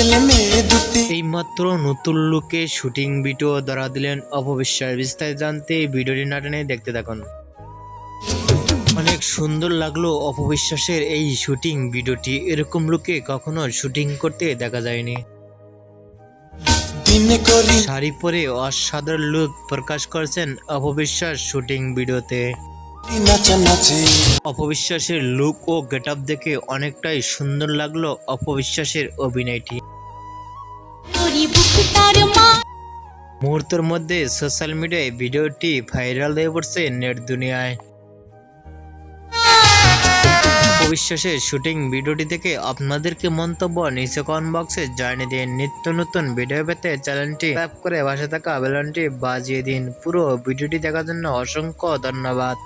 ছেলে মেয়ে দুটি। এইমাত্র নতুন লুকে শুটিং ভিডিও ধরা দিলেন অপবিশ্বাস। বিস্তারিত জানতে ভিডিওটি নাটনে দেখতে থাকুন। অনেক সুন্দর লাগল অপবিশ্বাসের এই শুটিং ভিডিওটি এরকম লুকে কখনো শুটিং করতে দেখা যায়নি। শাড়ি পরে অসাধারণ লুক প্রকাশ করেছেন অপবিশ্বাস শুটিং ভিডিওতে অপবিশ্বাসের লুক ও গেট আপ দেখে অনেকটাই সুন্দর লাগল অপবিশ্বাসের অভিনয়টি। মুহূর্তের মধ্যে সোশ্যাল মিডিয়ায় ভিডিওটি ভাইরাল হয়ে পড়ছে নেট দুনিয়ায়। অবিশ্বাসের শুটিং ভিডিওটি থেকে আপনাদেরকে মন্তব্য নিচে কমেন্ট বক্সে জানিয়ে দিন। নিত্য নতুন ভিডিও পেতে চ্যানেলটি ট্যাপ করে পাশে থাকা বেলনটি বাজিয়ে দিন। পুরো ভিডিওটি দেখার জন্য অসংখ্য ধন্যবাদ।